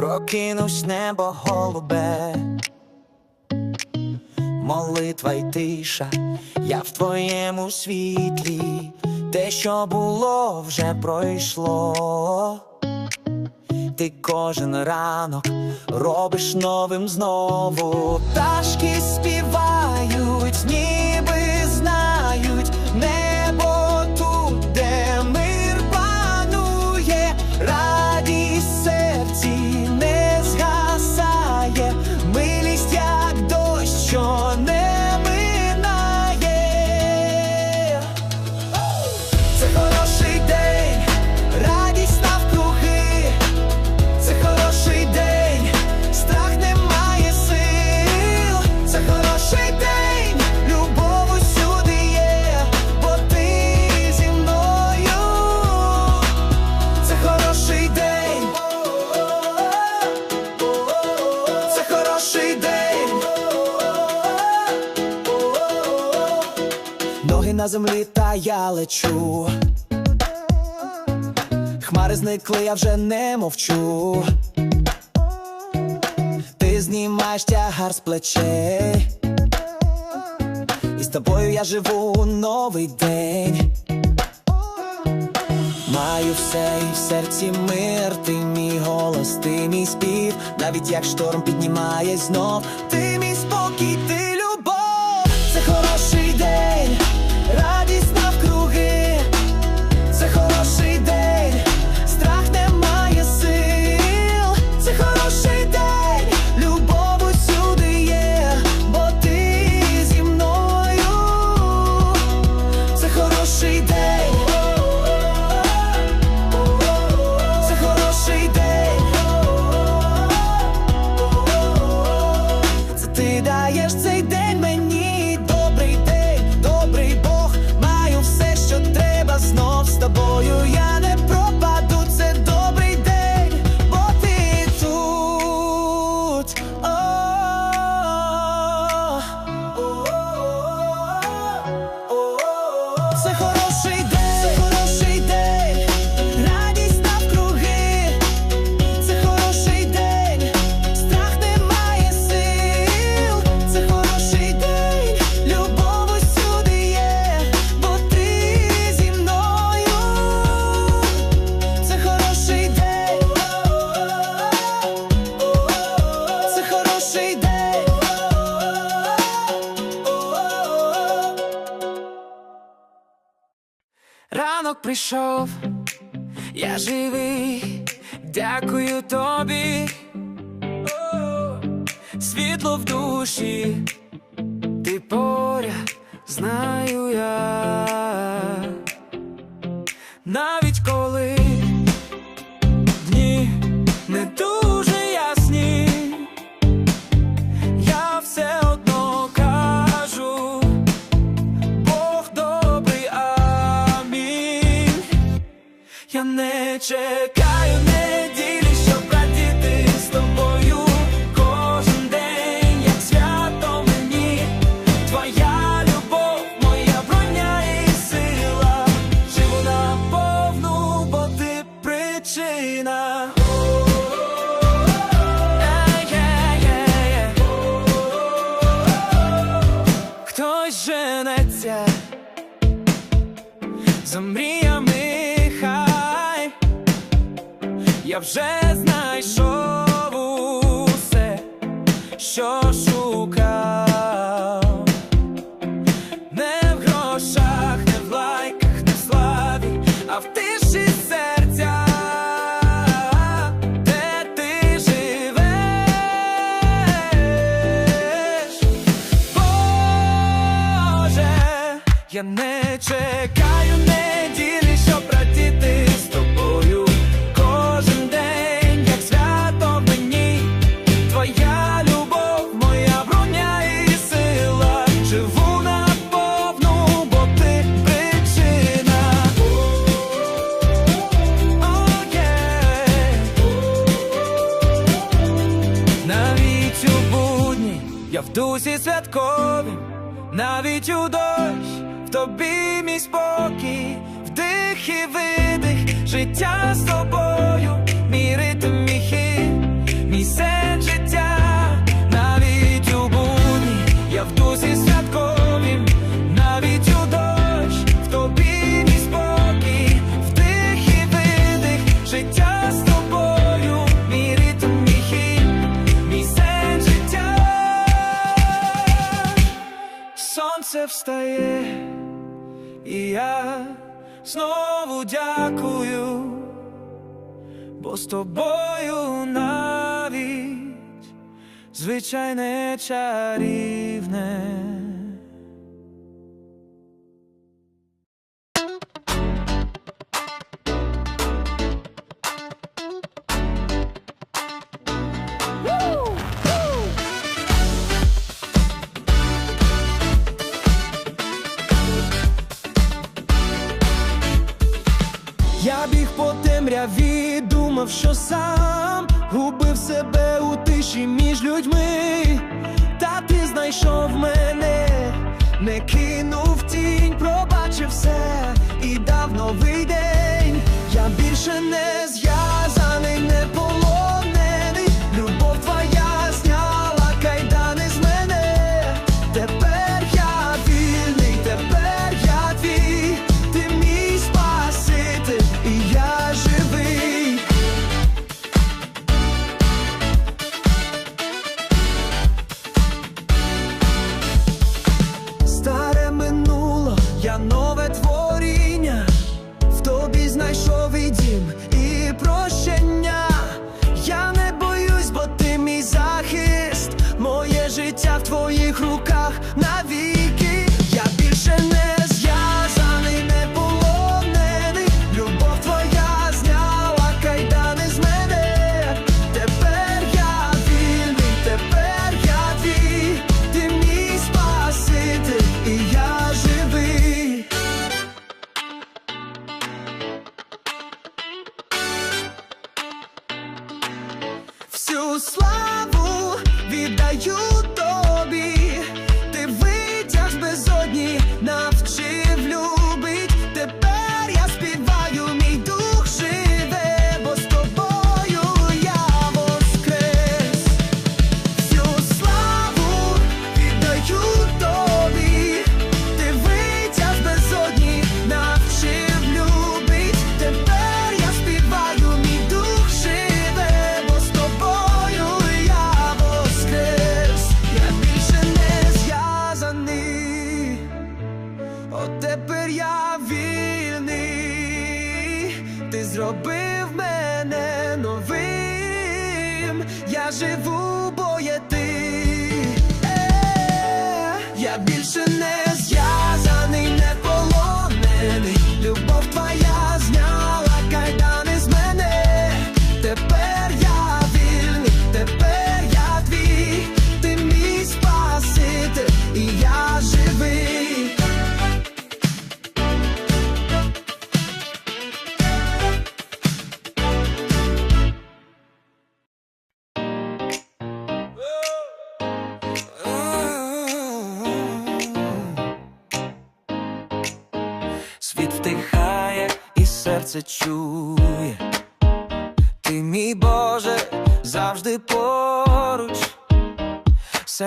прокинусь небо голубе, молитва й тиша, я в твоєму світлі, те, що було, вже пройшло. Ти кожен ранок робиш новим знову, пташки співають, ніби. землі, та я лечу. Хмари зникли, я вже не мовчу. Ти знімаєш тягар з плечей. І з тобою я живу у новий день. Маю все і в серці мир, ти мій голос, ти мій спів, навіть як шторм піднімає знов, ти мій спокій ти. прийшов, я живий, дякую тобі, світло в душі, ти поряд, знаю я. check. встає, і я знову дякую, бо з тобою навіть звичайне чарівне. що сам губив себе у тиші між людьми, та ти знайшов мене, не кинув тінь, пробачив все і дав новий день, я більше не. os.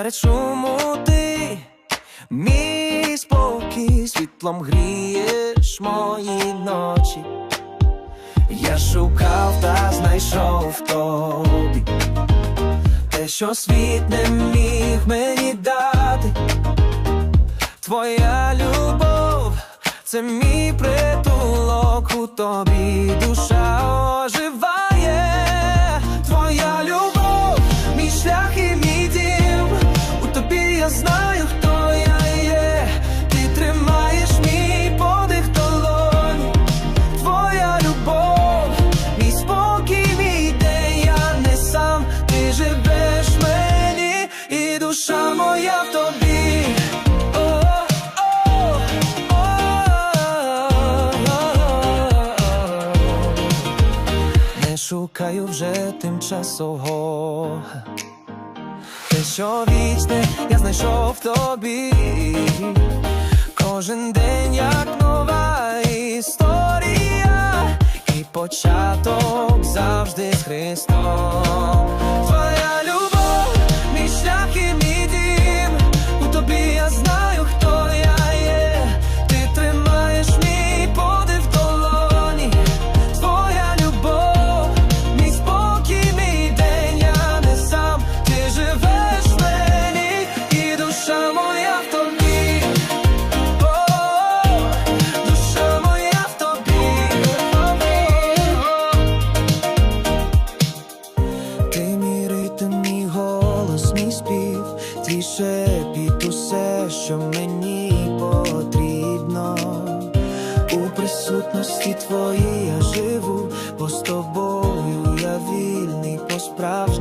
Серед шуму ти мій спокій світлом грієш мої ночі. Я шукав та знайшов в тобі те, що світ не міг мені дати. Твоя любов це мій притулок у тобі душа ожила часового. Те, що вічне, я знайшов в тобі, кожен день, як нова історія, і початок завжди з Христом. Твоя любов bravos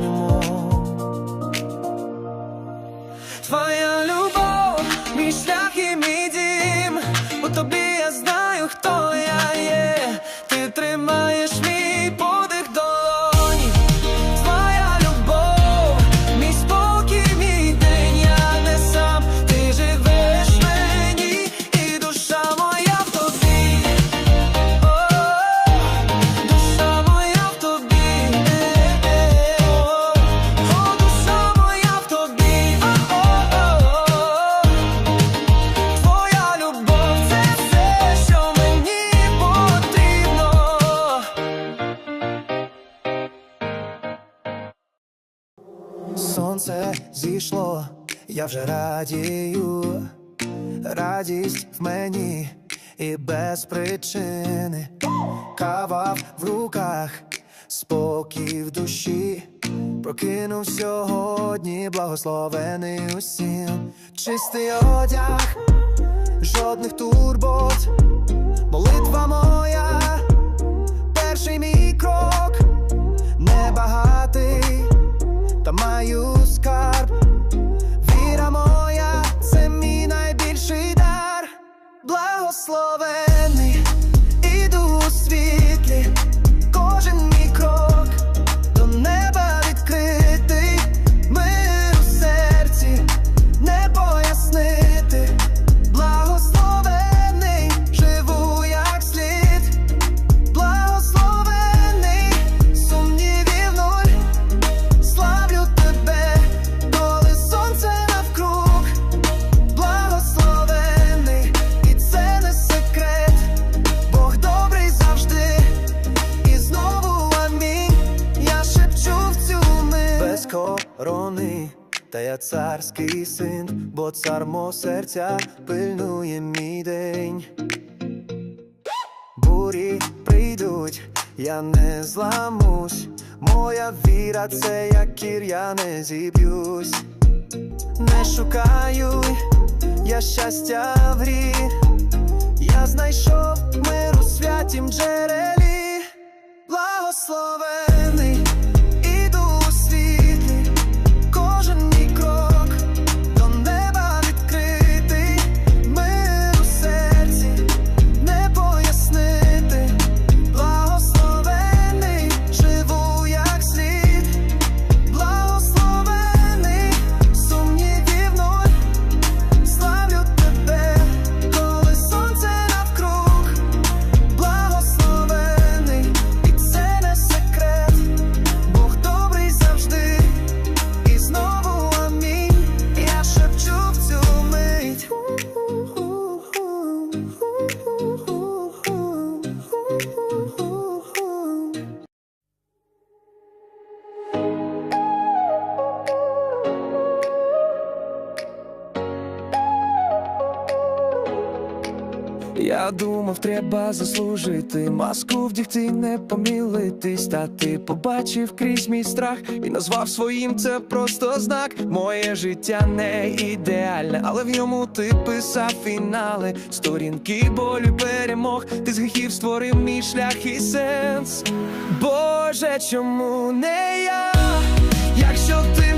мені і без причини, кава в руках, спокій в душі, прокинув сьогодні, благословений усім, чистий одяг, жодних турбот, молитва моя, перший мій крок, небагатий та маю скарб. Благословений, царський син, бо цар мого серця пильнує мій день бурі прийдуть, я не зламусь. Моя віра, це як кір, я не зіб'юсь. Не шукаю, я щастя в грі. Я знайшов мир у святім джерелі, благословений, треба заслужити маску вдягти, не помілитись, та ти побачив крізь мій страх і назвав своїм це просто знак. Моє життя не ідеальне, але в ньому ти писав фінали, сторінки болю перемог. Ти з гріхів створив мій шлях і сенс. Боже, чому не я? Якщо ти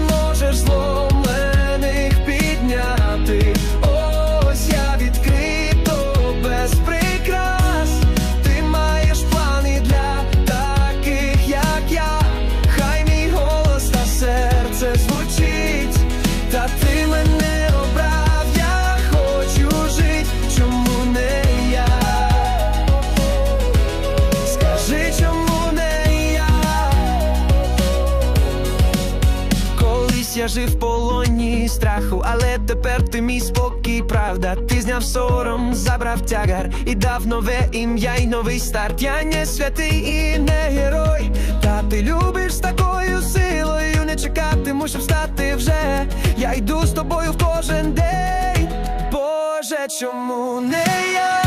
тепер ти мій спокій, правда. Ти зняв сором, забрав тягар і дав нове ім'я й новий старт. Я не святий і не герой. Та ти любиш з такою силою, не чекатиму, щоб стати вже. Я йду з тобою в кожен день. Боже, чому не я?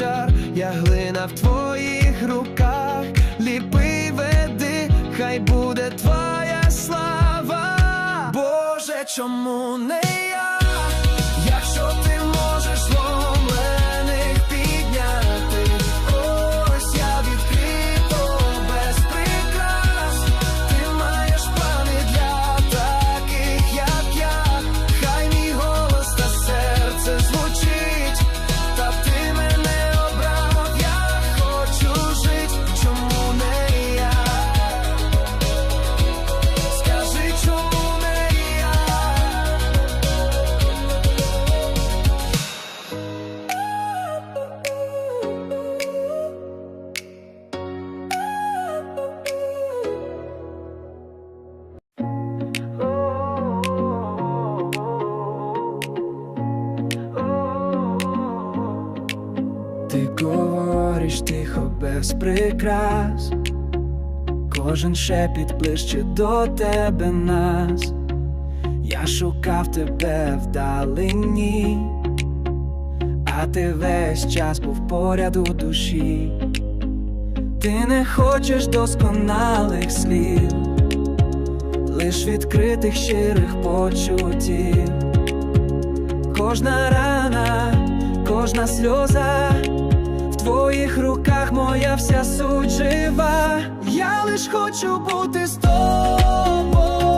шар, я глина в твоїх руках, ліпи веди, хай буде твоя слава. Боже, чому не я? Ти говориш тихо без прикрас, кожен шепіт ближче до тебе нас. Я шукав тебе вдалині, а ти весь час був поряд у душі, ти не хочеш досконалих слів, лиш відкритих щирих почуттів, кожна рана, кожна сльоза твоїх руках моя вся суть жива, я лиш хочу бути з тобою.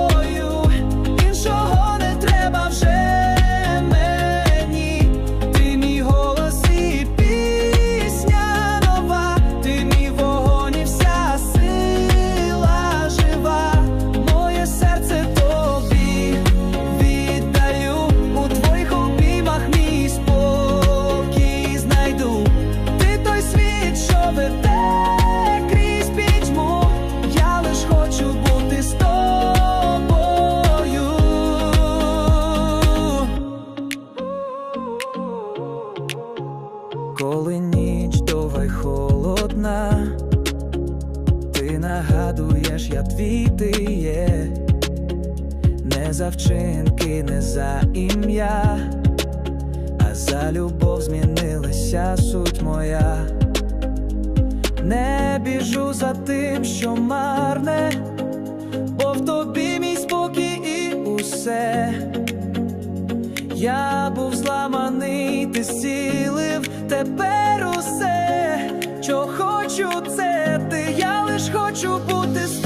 Я був зламаний, ти сілив тепер усе, що хочу, це ти, я лиш хочу бути. з.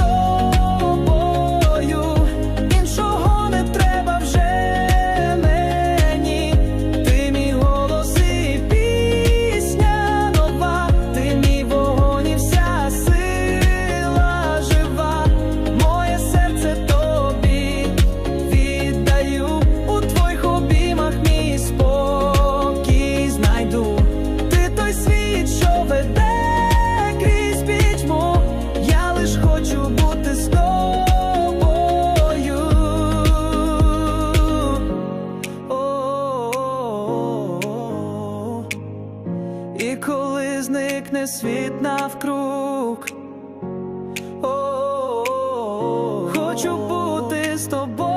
хочу бути з тобою.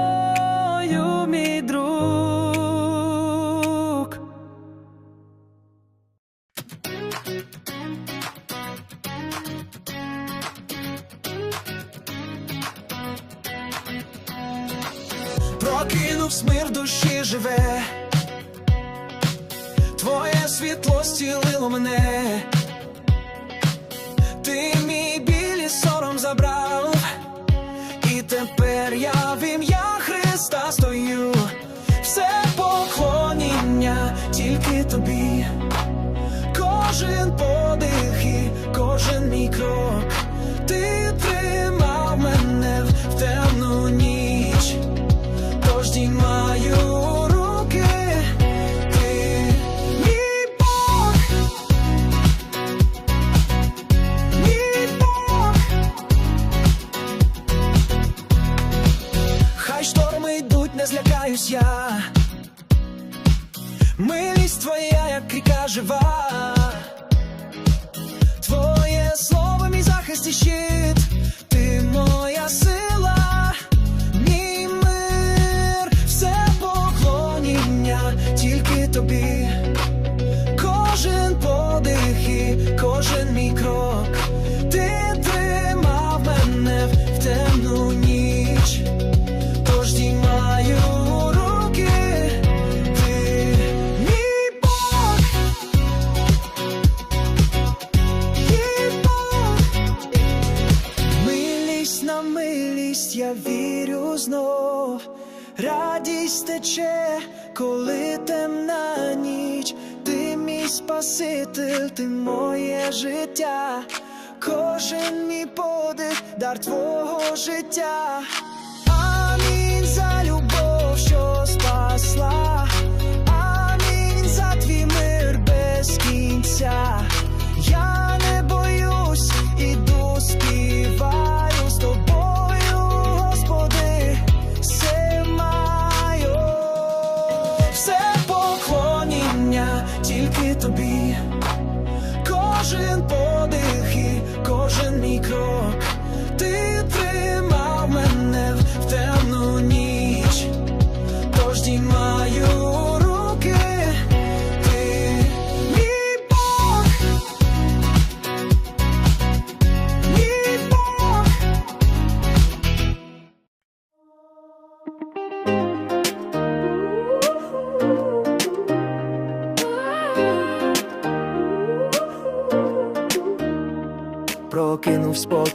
je vais вірю знов, радість тече, коли темна ніч, ти мій Спаситель, ти моє життя, кожен мій подих, дар твого життя.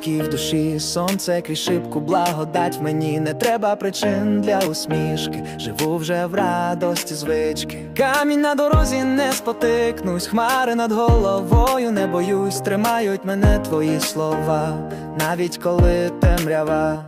Спокій в душі, сонце крізь шибку, благодать мені не треба причин для усмішки. Живу вже в радості звички. Камінь на дорозі не спотикнусь, хмари над головою не боюсь, тримають мене твої слова, навіть коли темрява.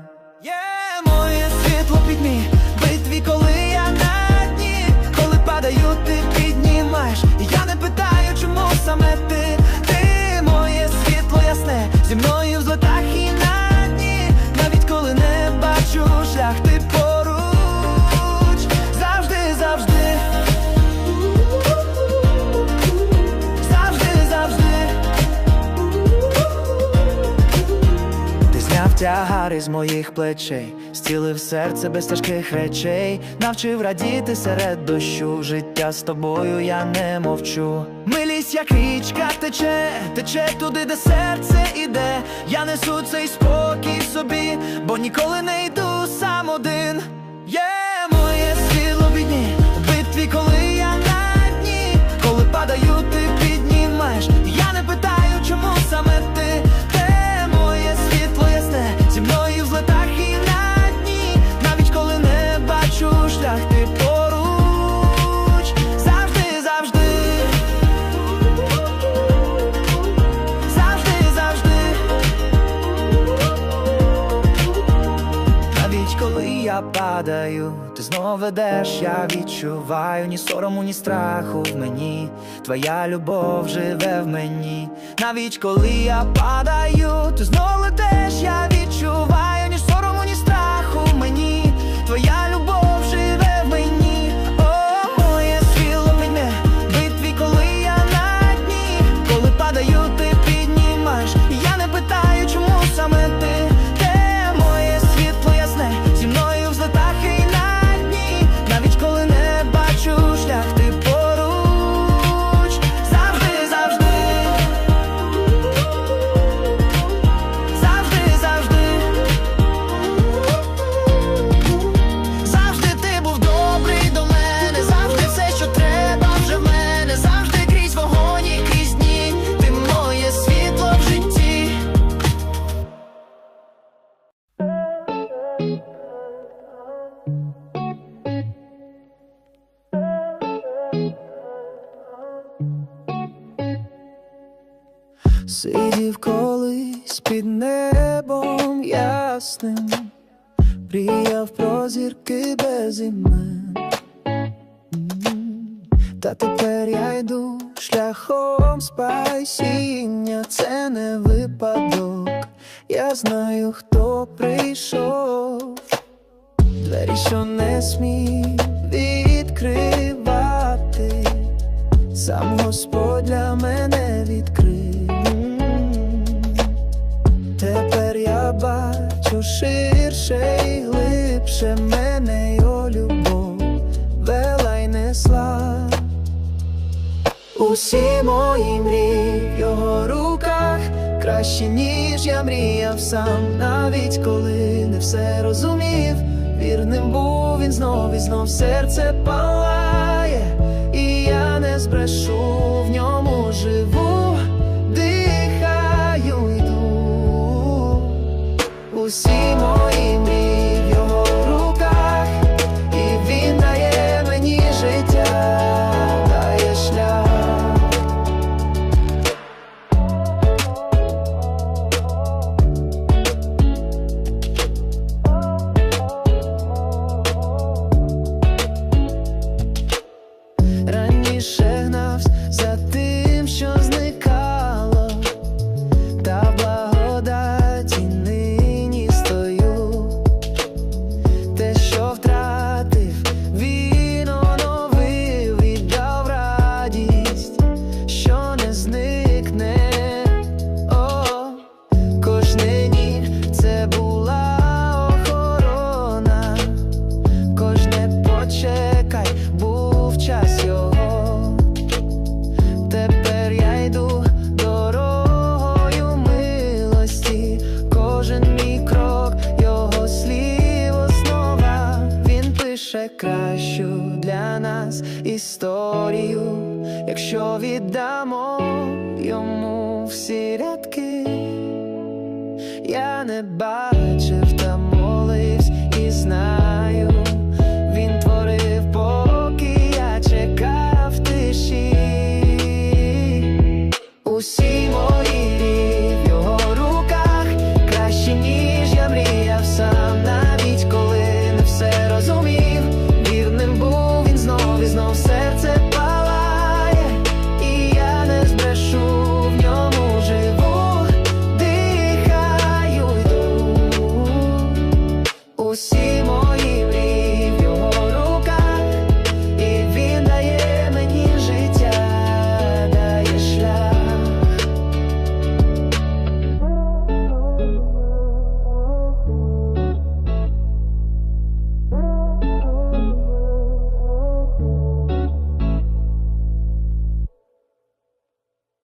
Тягар із моїх плечей, стілив серце без тяжких речей, навчив радіти серед дощу. Життя з тобою я не мовчу. Милість, як річка тече, тече туди, де серце іде. Я несу цей спокій собі, бо ніколи не йду сам один. Є падаю, ти знов ведеш, я відчуваю ні сорому, ні страху в мені. Твоя любов живе в мені. Навіть коли я падаю, ти знов летиш, я відчуваю Сидів колись під небом ясним, мріяв про зірки без імен. Та тепер я йду шляхом спасіння, це не випадок. Я знаю, хто прийшов, двері, що не смів відкривати, сам Господь для мене відкрив. Тепер я бачу ширше і глибше мене його любов вела й несла. Усі мої мрії в його руках краще, ніж я мріяв сам, навіть коли не все розумів. Вірним був він знов і знов серце палає, і я не збрешу в ньому живу, усі мої мрії в його руках, і він дає мені життя, дає шлях. Раніше гнавсь за ти.